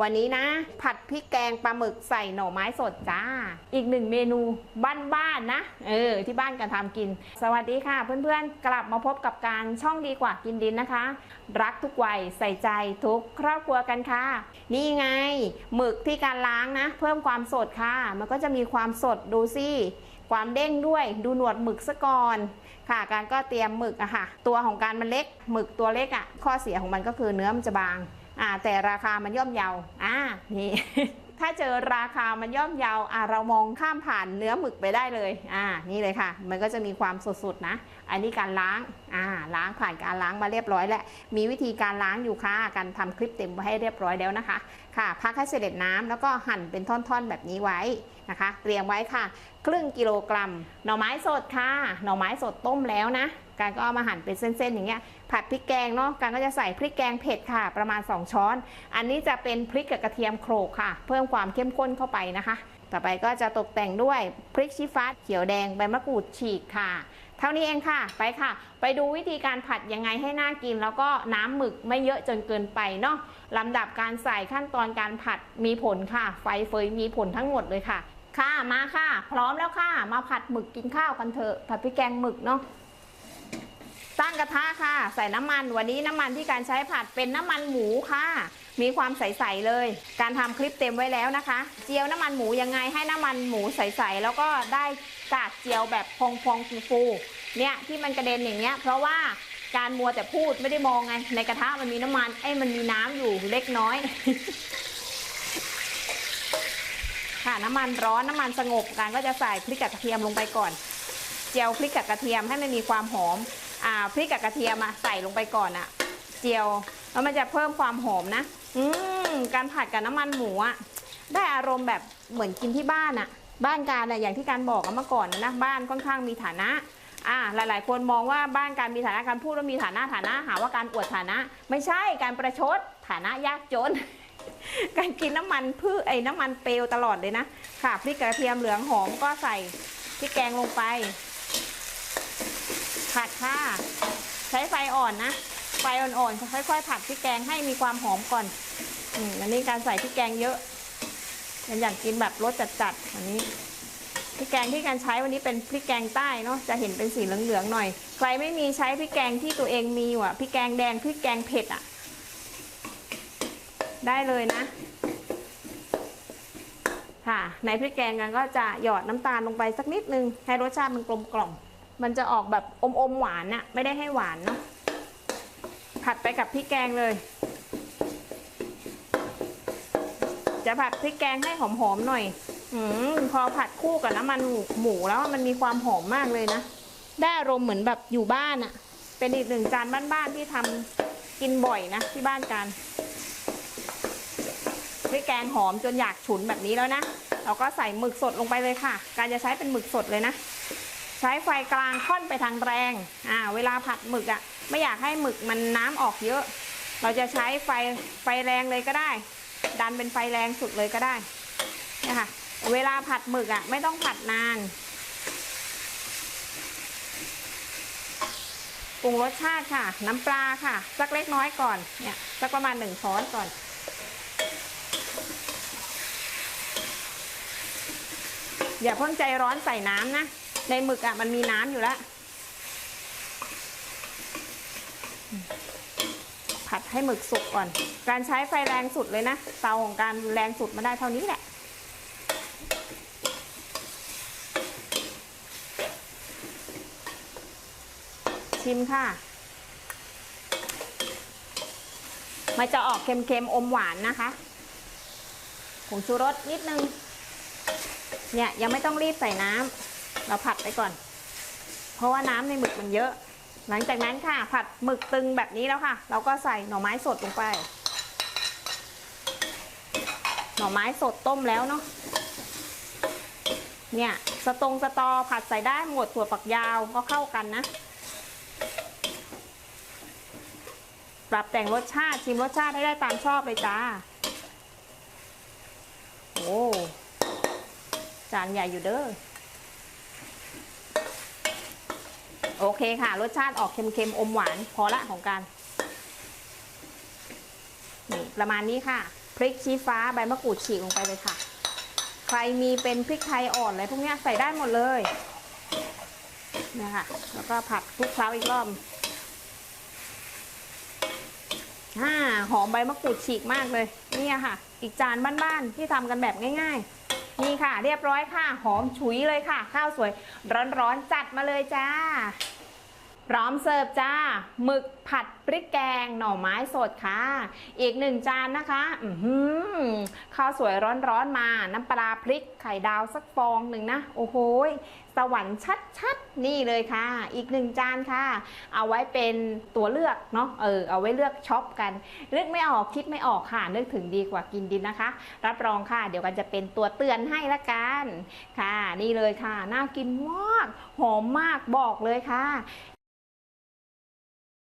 วันนี้นะ ผัดพริกแกงปลาหมึกใส่หน่อไม้สดจ้า อีกหนึ่งเมนูบ้านๆนะ เออ ที่บ้านกันทำกิน สวัสดีค่ะ เพื่อนๆ กลับมาพบกับการช่องดีกว่ากินดินนะคะ รักทุกวัยใส่ใจทุกครอบครัวกันค่ะ นี่ไงหมึกที่การล้างนะ เพิ่มความสดค่ะ มันก็จะมีความสดดูสิความเด้งด้วยดูหนวดหมึกซะก่อน ค่ะ การก็เตรียมหมึกอะค่ะ ตัวของการมันเล็กหมึกตัวเล็กอะข้อเสียของมันก็คือเนื้อมันจะบาง อ่าแต่ราคามันย่อมเยาอ่านี่ถ้าเจอราคามันย่อมเยาอ่าเรามองข้ามผ่านเนื้อหมึกไปได้เลยอ่านี่เลยค่ะ มันก็จะมีความสดๆนะ อันนี้การล้างอ่าล้างผ่านการล้างมาเรียบร้อยแล้วมีวิธีการล้างอยู่ค่ะการทำคลิปเต็มไว้ให้เรียบร้อยแล้วนะคะ ค่ะ พักให้เสด็จน้ำแล้วก็หั่นเป็นท่อนๆแบบนี้ไว้นะคะ เตรียมไว้ค่ะ ครึ่งกิโลกรัม หน่อไม้สดค่ะ หน่อไม้สดต้มแล้วนะ การก็เอามาหั่นเป็นเส้นๆอย่างเงี้ยผัดพริกแกงเนาะการก็จะใส่พริกแกงเผ็ดค่ะ ประมาณ 2 ช้อน อันนี้จะเป็นพริกกับกระเทียมโขลกค่ะ เพิ่มความเข้มข้นเข้าไปนะคะ ต่อไปก็จะตกแต่งด้วยพริกชี้ฟ้าเขียวแดงใบมะกรูดฉีกค่ะเท่านี้เองค่ะ ไปค่ะ ไปดูวิธีการผัดยังไงให้น่ากิน แล้วก็น้ำหมึกไม่เยอะจนเกินไปเนาะลำดับการใส่ขั้นตอนการผัดมีผลค่ะ ไฟเฟยมีผลทั้งหมดเลยค่ะ ค่ะมาค่ะ พร้อมแล้วค่ะ มาผัดหมึกกินข้าวกันเถอะผัดพริกแกงหมึกเนาะ ตั้งกระทะค่ะ ใส่น้ำมันวันนี้น้ำมันที่การใช้ผัดเป็นน้ำมันหมูค่ะ มีความใสๆเลย การทำคลิปเต็มไว้แล้วนะคะ เจียวน้ำมันหมูยังไงให้น้ำมันหมูใสๆแล้วก็ได้กากเจียวแบบพองๆฟูๆเนี่ยที่มันกระเด็นอย่างเงี้ย เพราะว่าการมัวแต่พูดไม่ได้มองไง ในกระทะมันมีน้ำมันเอ้มันมีน้ำอยู่เล็กน้อย ค่ะน้ำมันร้อนน้ำมันสงบกันก็จะใส่พริกกับกระเทียมลงไปก่อน เจียวพริกกับกระเทียมให้มันมีความหอมอ่าพริกกับกระเทียมอะใส่ลงไปก่อนอะเจียวแล้วมันจะเพิ่มความหอมนะ อืมการผัดกับน้ำมันหมูอะได้อารมณ์แบบเหมือนกินที่บ้านอะบ้านการอะอย่างที่การบอกเมื่อก่อนนะบ้านค่อนข้างมีฐานะอ่าหลาย ๆ คนมองว่าบ้านการมีฐานะการพูดว่ามีฐานะฐานะหาว่าการอวดฐานะ ไม่ใช่การประชดฐานะยากจน การกินน้ำมันพืชไอ้น้ำมันเปลวตลอดเลยนะค่ะพริกกระเทียมเหลืองหอมก็ใส่พริกแกงลงไป ค่ะ ใช้ไฟอ่อนนะ ไฟอ่อนๆค่อยๆผัดพริกแกงให้มีความหอมก่อนอืมอันนี้การใส่พริกแกงเยอะยังอยากกินแบบรสจัดๆอันนี้พริกแกงที่การใช้วันนี้เป็นพริกแกงใต้เนาะจะเห็นเป็นสีเหลืองๆหน่อย ใครไม่มีใช้พริกแกงที่ตัวเองมีว่ะพริกแกงแดงพริกแกงเผ็ดอะได้เลยนะ ค่ะ ในพริกแกงกันก็จะหยอดน้ำตาลลงไปสักนิดนึง ให้รสชาติมันกลมกล่อม มันจะออกแบบอมอมๆหวานน่ะไม่ได้ให้หวานเนาะผัดไปกับพริกแกงเลย จะผัดพริกแกงให้หอมๆหน่อยอืมพอผัดคู่กับน้ำมันหมูหมูแล้วมันมีความหอมมากเลยนะ ได้อารมณ์เหมือนแบบอยู่บ้านอะเป็นอีกหนึ่งจานบ้านๆที่ทำกินบ่อยนะที่บ้านกันพริกแกงหอมจนอยากฉุนแบบนี้แล้วนะเราก็ใส่หมึกสดลงไปเลยค่ะ การจะใช้เป็นหมึกสดเลยนะ ใช้ไฟกลางค่อนไปทางแรงอ่าเวลาผัดหมึกอะ่ะไม่อยากให้หมึกมันน้ำออกเยอะ เราจะใช้ไฟไฟแรงเลยก็ได้ ดันเป็นไฟแรงสุดเลยก็ได้นี่ค่ะเวลาผัดหมึกอะ่ะไม่ต้องผัดนานปรุงรสชาติค่ะ น้ำปลาค่ะ สักเล็กน้อยก่อนเนี่ยสักประมาณหนึ่งช้อนก่อนอย่าเพิ่งใจร้อนใส่น้ำนะ ในหมึกอะมันมีน้ำอยู่แล้ว ผัดให้หมึกสุกก่อน การใช้ไฟแรงสุดเลยนะ เตาของการแรงสุดมาได้เท่านี้แหละชิมค่ะ มันจะออกเค็มๆ อมหวานนะคะผงชูรสนิดนึง เนี่ยยังไม่ต้องรีบใส่น้ำ เราผัดไปก่อน เพราะว่าน้ำในหมึกมันเยอะ หลังจากนั้นค่ะ ผัดหมึกตึงแบบนี้แล้วค่ะ เราก็ใส่หน่อไม้สดลงไป หน่อไม้สดต้มแล้วเนาะเนี่ยสตงสตอผัดใส่ได้หมดถั่วฝักยาวก็เข้ากันนะ ปรับแต่งรสชาติชิมรสชาติให้ได้ตามชอบเลยจ้าโอ้จานใหญ่อยู่เด้อ โอเคค่ะ รสชาติออกเค็มๆ อมหวาน พอละของการนี่ประมาณนี้ค่ะ พริกชี้ฟ้าใบมะกรูดฉีกลงไปเลยค่ะ ใครมีเป็นพริกไทยอ่อนอะไรพวกนี้ใส่ได้หมดเลยนะคะแล้วก็ผัดคลุกเคล้าอีกรอบอ่าหอมใบมะกรูดฉีกมากเลย นี่ค่ะ อีกจานบ้านๆที่ทำกันแบบง่าย ๆ นี่ค่ะ เรียบร้อยค่ะ หอมฉุยเลยค่ะ ข้าวสวยร้อนๆจัดมาเลยจ้า พร้อมเสิร์ฟจ้าหมึกผัดพริกแกงหน่อไม้สดค่ะ อีกหนึ่งจานนะคะอือหือข้าวสวยร้อนๆมา น้ำปลาพริกไข่ดาวสักฟองหนึ่งนะ โอ้โหสวรรค์ชัดๆ นี่เลยค่ะ อีกหนึ่งจานค่ะ เอาไว้เป็นตัวเลือกเนาะเออเอาไว้เลือกช็อปกันนึกไม่ออกคิดไม่ออกค่ะนึกถึงดีกว่ากินดินนะคะ รับรองค่ะ เดี๋ยวกันจะเป็นตัวเตือนให้ละกันค่ะ นี่เลยค่ะ น่ากินมากหอมมากบอกเลยค่ะ